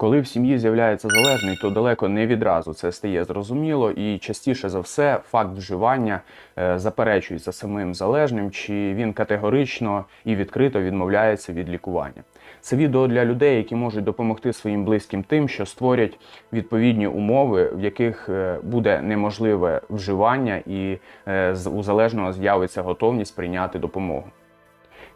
Коли в сім'ї з'являється залежний, то далеко не відразу це стає зрозуміло, і частіше за все факт вживання е, заперечується самим залежним, чи він категорично і відкрито відмовляється від лікування. Це відео для людей, які можуть допомогти своїм близьким тим, що створять відповідні умови, в яких е, буде неможливе вживання, і е, у залежного з'явиться готовність прийняти допомогу.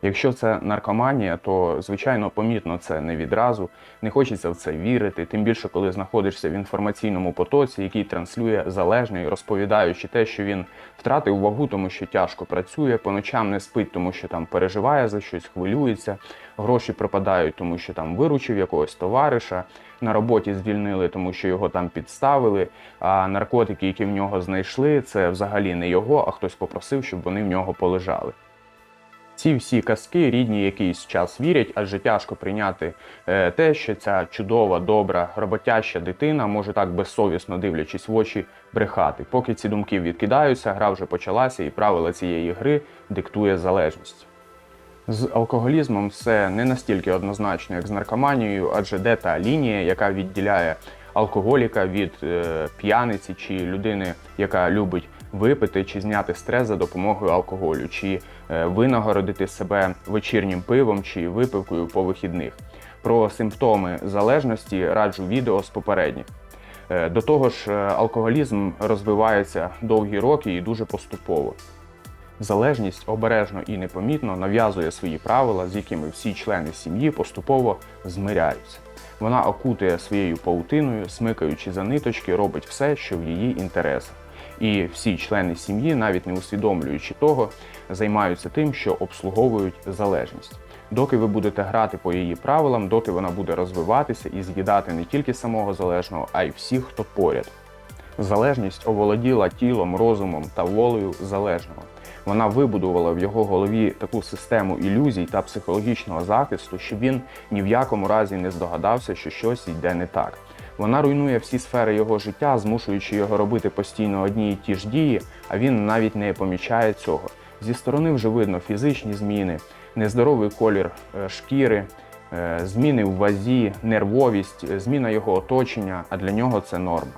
Якщо це наркоманія, то звичайно помітно це не відразу. Не хочеться в це вірити, тим більше, коли знаходишся в інформаційному потоці, який транслює залежний, розповідаючи те, що він втратив вагу, тому що тяжко працює, по ночам не спить, тому що там переживає за щось, хвилюється, гроші пропадають, тому що там виручив якогось товариша. На роботі звільнили, тому що його там підставили. А наркотики, які в нього знайшли, це взагалі не його, а хтось попросив, щоб вони в нього полежали. Ці всі казки рідні якийсь час вірять, адже тяжко прийняти е, те, що ця чудова, добра, роботяща дитина може так безсовісно дивлячись в очі брехати. Поки ці думки відкидаються, гра вже почалася, і правила цієї гри диктує залежність. З алкоголізмом все не настільки однозначно, як з наркоманією, адже де та лінія, яка відділяє алкоголіка від е, п'яниці чи людини, яка любить випити чи зняти стрес за допомогою алкоголю, чи е, винагородити себе вечірнім пивом чи випивкою по вихідних. Про симптоми залежності раджу відео з попередніх. Е, До того ж, е, алкоголізм розвивається довгі роки і дуже поступово. Залежність обережно і непомітно нав'язує свої правила, з якими всі члени сім'ї поступово змиряються. Вона окутує своєю паутиною, смикаючи за ниточки, робить все, що в її інтересах. І всі члени сім'ї, навіть не усвідомлюючи того, займаються тим, що обслуговують залежність. Доки ви будете грати по її правилам, доти вона буде розвиватися і з'їдати не тільки самого залежного, а й всіх, хто поряд. Залежність оволоділа тілом, розумом та волею залежного. Вона вибудувала в його голові таку систему ілюзій та психологічного захисту, що він ні в якому разі не здогадався, що щось йде не так. Вона руйнує всі сфери його життя, змушуючи його робити постійно одні й ті ж дії, а він навіть не помічає цього. Зі сторони вже видно фізичні зміни, нездоровий колір е, шкіри, е, зміни в вазі, нервовість, е, зміна його оточення, а для нього це норма.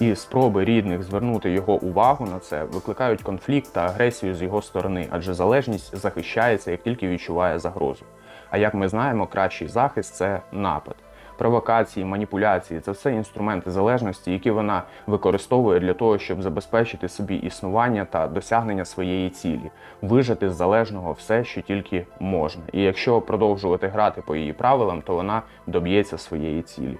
І спроби рідних звернути його увагу на це викликають конфлікт та агресію з його сторони, адже залежність захищається, як тільки відчуває загрозу. А як ми знаємо, кращий захист це напад. Провокації, маніпуляції це все інструменти залежності, які вона використовує для того, щоб забезпечити собі існування та досягнення своєї цілі, вижити з залежного все, що тільки можна. І якщо продовжувати грати по її правилам, то вона доб'ється своєї цілі.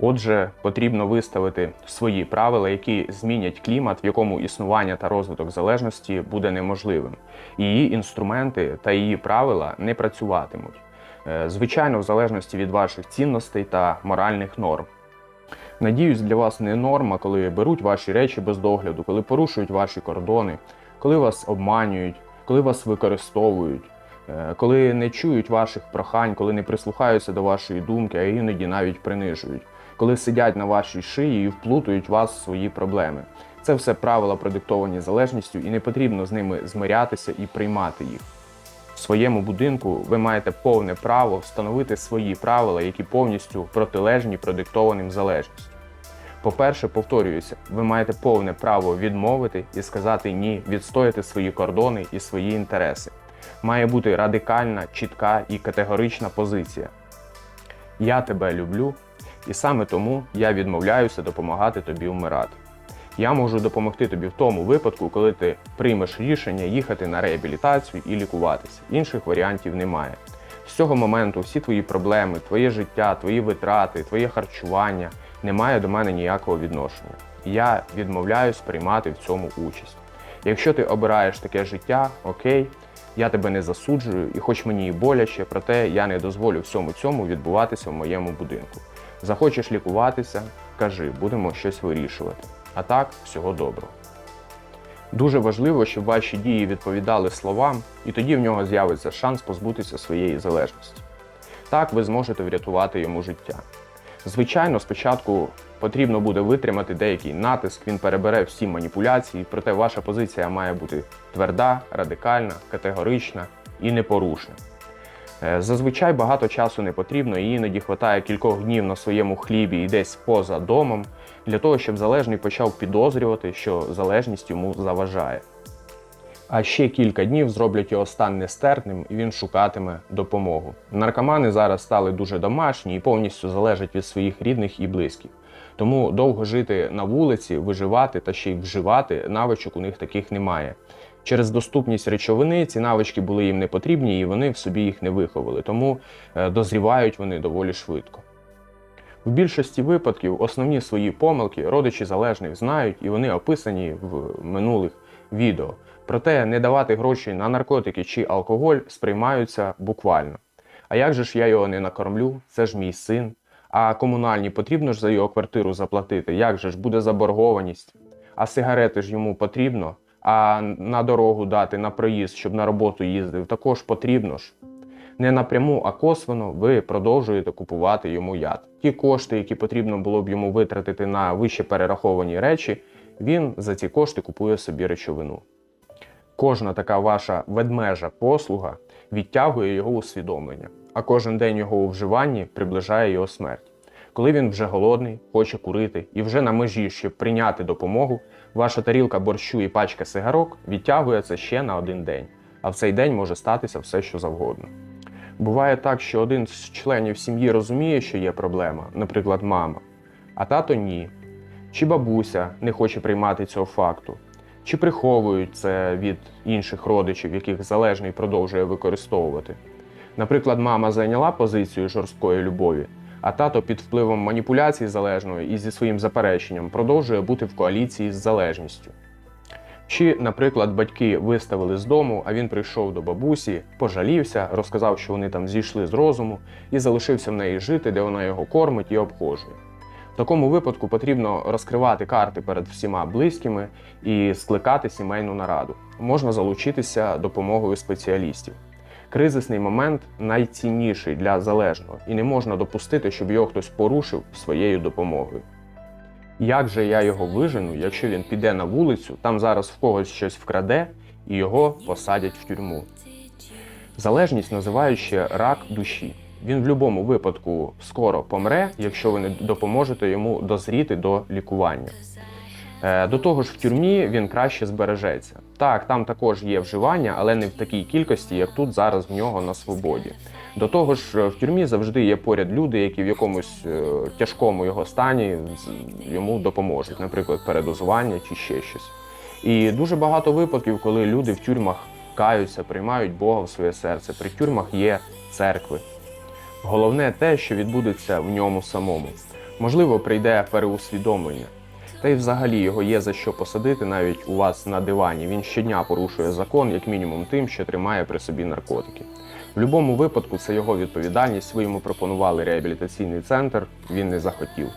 Отже, потрібно виставити свої правила, які змінять клімат, в якому існування та розвиток залежності буде неможливим. Її інструменти та її правила не працюватимуть. Е, Звичайно, в залежності від ваших цінностей та моральних норм. Надіюсь, для вас не норма, коли беруть ваші речі без догляду, коли порушують ваші кордони, коли вас обманюють, коли вас використовують, е, коли не чують ваших прохань, коли не прислухаються до вашої думки, а іноді навіть принижують, коли сидять на вашій шиї і вплутують вас в свої проблеми. Це все правила продиктовані залежністю, і не потрібно з ними змирятися і приймати їх. В своєму будинку ви маєте повне право встановити свої правила, які повністю протилежні продиктованим залежністю. По-перше, повторююся, ви маєте повне право відмовити і сказати ні, відстояти свої кордони і свої інтереси. Має бути радикальна, чітка і категорична позиція. Я тебе люблю, і саме тому я відмовляюся допомагати тобі вмирати. Я можу допомогти тобі в тому випадку, коли ти приймеш рішення їхати на реабілітацію і лікуватися. Інших варіантів немає. З цього моменту всі твої проблеми, твоє життя, твої витрати, твоє харчування не має до мене ніякого відношення. Я відмовляюсь приймати в цьому участь. Якщо ти обираєш таке життя, окей, я тебе не засуджую, і хоч мені і боляче, проте я не дозволю всьому цьому відбуватися в моєму будинку. Захочеш лікуватися, кажи, будемо щось вирішувати. А так, всього доброго. Дуже важливо, щоб ваші дії відповідали словам, і тоді в нього з'явиться шанс позбутися своєї залежності. Так ви зможете врятувати йому життя. Звичайно, спочатку потрібно буде витримати деякий натиск, він перебере всі маніпуляції, проте ваша позиція має бути тверда, радикальна, категорична і непорушна. Е, Зазвичай багато часу не потрібно, і іноді хватає кількох днів на своєму хлібі і десь поза домом для того, щоб залежний почав підозрювати, що залежність йому заважає. А ще кілька днів зроблять його стан нестерпним, і він шукатиме допомогу. Наркомани зараз стали дуже домашні і повністю залежать від своїх рідних і близьких. Тому довго жити на вулиці, виживати та ще й вживати навичок у них таких немає. Через доступність речовини ці навички були їм не потрібні, і вони в собі їх не виховали, тому е, дозрівають вони доволі швидко. В більшості випадків основні свої помилки родичі залежних знають, і вони описані в минулих відео. Проте не давати гроші на наркотики чи алкоголь сприймаються буквально. А як же ж я його не накормлю? Це ж мій син. А комунальні потрібно ж за його квартиру заплатити. Як же ж буде заборгованість? А сигарети ж йому потрібно, а на дорогу дати на проїзд, щоб на роботу їздив, також потрібно ж. Не напряму, а косвенно ви продовжуєте купувати йому яд. Ті кошти, які потрібно було б йому витратити на вище перераховані речі, він за ці кошти купує собі речовину. Кожна така ваша ведмежа послуга відтягує його усвідомлення, а кожен день його у вживанні приближає його смерть. Коли він вже голодний, хоче курити і вже на межі, щоб прийняти допомогу, ваша тарілка борщу і пачка сигарок відтягується ще на один день, а в цей день може статися все, що завгодно. Буває так, що один з членів сім'ї розуміє, що є проблема, наприклад, мама, а тато ні. Чи бабуся не хоче приймати цього факту, чи приховують це від інших родичів, яких залежний продовжує використовувати. Наприклад, мама зайняла позицію жорсткої любові, а тато під впливом маніпуляцій залежної і зі своїм запереченням продовжує бути в коаліції з залежністю. Чи, наприклад, батьки виставили з дому, а він прийшов до бабусі, пожалівся, розказав, що вони там зійшли з розуму, і залишився в неї жити, де вона його кормить і обхожує. В такому випадку потрібно розкривати карти перед всіма близькими і скликати сімейну нараду. Можна залучитися допомогою спеціалістів. Кризисний момент найцінніший для залежного, і не можна допустити, щоб його хтось порушив своєю допомогою. Як же я його вижену, якщо він піде на вулицю, там зараз в когось щось вкраде і його посадять в тюрму? Залежність називають ще рак душі. Він в будь-якому випадку скоро помре, якщо ви не допоможете йому дозріти до лікування. Е, До того ж, в тюрмі він краще збережеться. Так, там також є вживання, але не в такій кількості, як тут зараз в нього на свободі. До того ж, е, в тюрмі завжди є поряд люди, які в якомусь е, тяжкому його стані йому допоможуть, наприклад, передозування чи ще щось. І дуже багато випадків, коли люди в тюрмах каються, приймають Бога в своє серце. При тюрмах є церкви. Головне те, що відбудеться в ньому самому. Можливо, прийде переусвідомлення. Та й взагалі його є за що посадити навіть у вас на дивані. Він щодня порушує закон, як мінімум тим, що тримає при собі наркотики. В будь-якому випадку це його відповідальність. Ви йому пропонували реабілітаційний центр, він не захотів.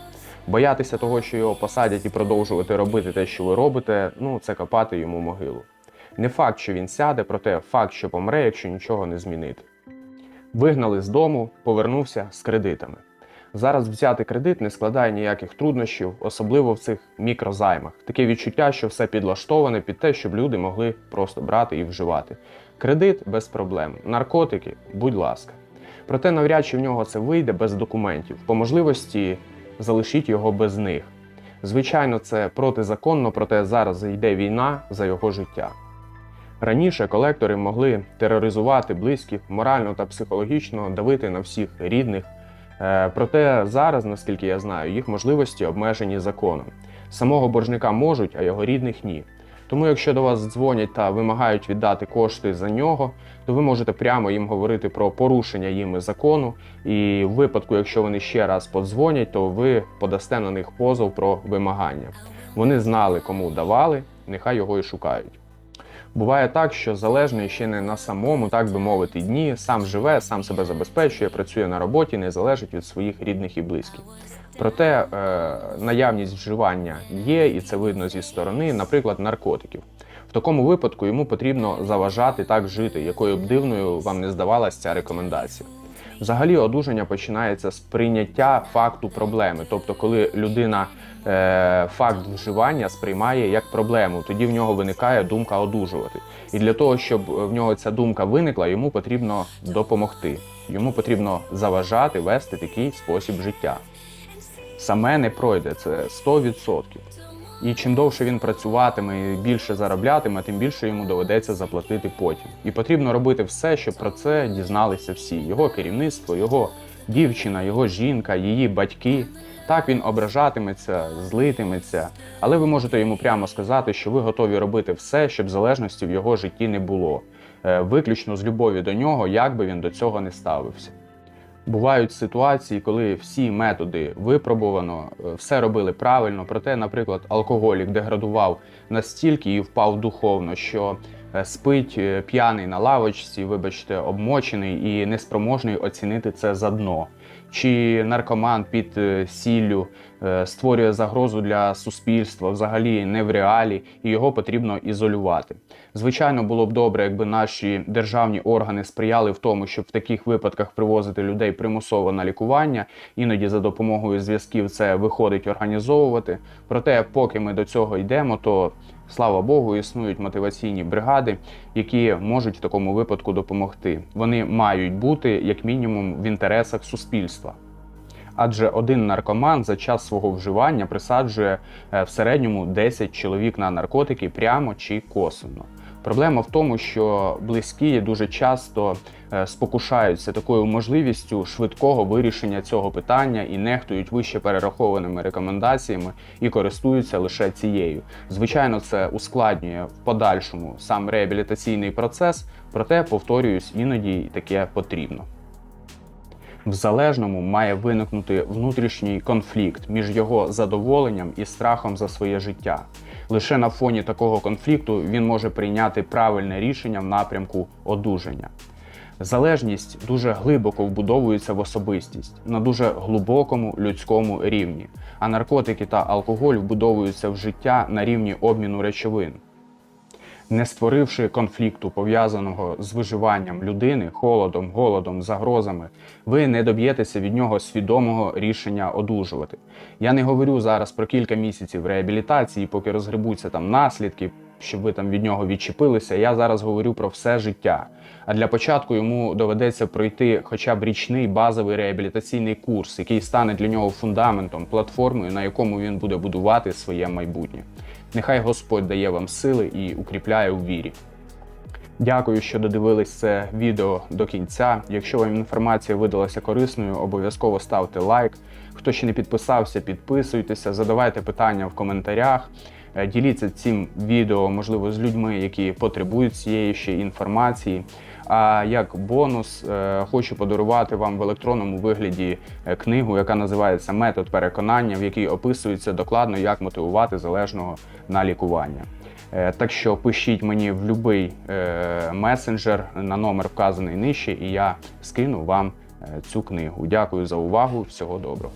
Боятися того, що його посадять і продовжувати робити те, що ви робите, ну це копати йому могилу. Не факт, що він сяде, проте факт, що помре, якщо нічого не змінити. Вигнали з дому, повернувся з кредитами. Зараз взяти кредит не складає ніяких труднощів, особливо в цих мікрозаймах. Таке відчуття, що все підлаштоване під те, щоб люди могли просто брати і вживати. Кредит без проблем, наркотики, будь ласка. Проте навряд чи в нього це вийде без документів. По можливості залишіть його без них. Звичайно, це протизаконно, проте зараз йде війна за його життя. Раніше колектори могли тероризувати близьких, морально та психологічно давити на всіх рідних. Е, Проте зараз, наскільки я знаю, їх можливості обмежені законом. Самого боржника можуть, а його рідних ні. Тому, якщо до вас дзвонять та вимагають віддати кошти за нього, то ви можете прямо їм говорити про порушення їми закону. І в випадку, якщо вони ще раз подзвонять, то ви подасте на них позов про вимагання. Вони знали, кому давали, нехай його і шукають. Буває так, що залежний ще не на самому, так би мовити, дні, сам живе, сам себе забезпечує, працює на роботі, не залежить від своїх рідних і близьких. Проте е, наявність вживання є, і це видно зі сторони, наприклад, наркотиків. В такому випадку йому потрібно заважати так жити, якою б дивною вам не здавалася ця рекомендація. Взагалі, одужання починається з прийняття факту проблеми, тобто, коли людина е, факт вживання сприймає як проблему, тоді в нього виникає думка одужувати. І для того, щоб в нього ця думка виникла, йому потрібно допомогти. Йому потрібно заважати вести такий спосіб життя. Саме не пройде це 100%. І чим довше він працюватиме і більше зароблятиме, тим більше йому доведеться заплатити потім. І потрібно робити все, щоб про це дізналися всі: його керівництво, його дівчина, його жінка, її батьки. Так він ображатиметься, злитиметься, але ви можете йому прямо сказати, що ви готові робити все, щоб залежності в його житті не було, Е, виключно з любові до нього, як би він до цього не ставився. Бувають ситуації, коли всі методи випробувано, е, все робили правильно. Проте, наприклад, алкоголік деградував настільки і впав духовно, що е, спить е, п'яний на лавочці, вибачте, обмочений і неспроможний оцінити це за дно. Чи наркоман під е, сіллю е, створює загрозу для суспільства, взагалі не в реалі, і його потрібно ізолювати. Звичайно, було б добре, якби наші державні органи сприяли в тому, щоб в таких випадках привозити людей примусово на лікування. Іноді за допомогою зв'язків це виходить організовувати. Проте, поки ми до цього йдемо, то слава Богу, існують мотиваційні бригади, які можуть в такому випадку допомогти. Вони мають бути як мінімум в інтересах суспільства. Адже один наркоман за час свого вживання присаджує е, в середньому 10 чоловік на наркотики прямо чи косвенно. Проблема в тому, що близькі дуже часто е, спокушаються такою можливістю швидкого вирішення цього питання і нехтують вище перерахованими рекомендаціями і користуються лише цією. Звичайно, це ускладнює в подальшому сам реабілітаційний процес, проте повторююсь, іноді таке потрібно. В залежному має виникнути внутрішній конфлікт між його задоволенням і страхом за своє життя. Лише на фоні такого конфлікту він може прийняти правильне рішення в напрямку одужання. Залежність дуже глибоко вбудовується в особистість на дуже глибокому людському рівні, а наркотики та алкоголь вбудовуються в життя на рівні обміну речовин. Не створивши конфлікту, пов'язаного з виживанням людини, холодом, голодом, загрозами, ви не доб'єтеся від нього свідомого рішення одужувати. Я не говорю зараз про кілька місяців реабілітації, поки розгребуться там наслідки, щоб ви там від нього відчепилися. Я зараз говорю про все життя. А для початку йому доведеться пройти хоча б річний базовий реабілітаційний курс, який стане для нього фундаментом, платформою, на якому він буде будувати своє майбутнє. Нехай Господь дає вам сили і укріпляє у вірі. Дякую, що додивились це відео до кінця. Якщо вам інформація видалася корисною, обов'язково ставте лайк. Хто ще не підписався, підписуйтеся, задавайте питання в коментарях. Е, Діліться цим відео, можливо, з людьми, які потребують цієї ще інформації. А як бонус, е, хочу подарувати вам в електронному вигляді е, книгу, яка називається Метод переконання, в якій описується докладно, як мотивувати залежного на лікування. Е, Так що пишіть мені в будь-який месенджер на номер вказаний нижче, і я скину вам цю книгу. Дякую за увагу. Всього доброго.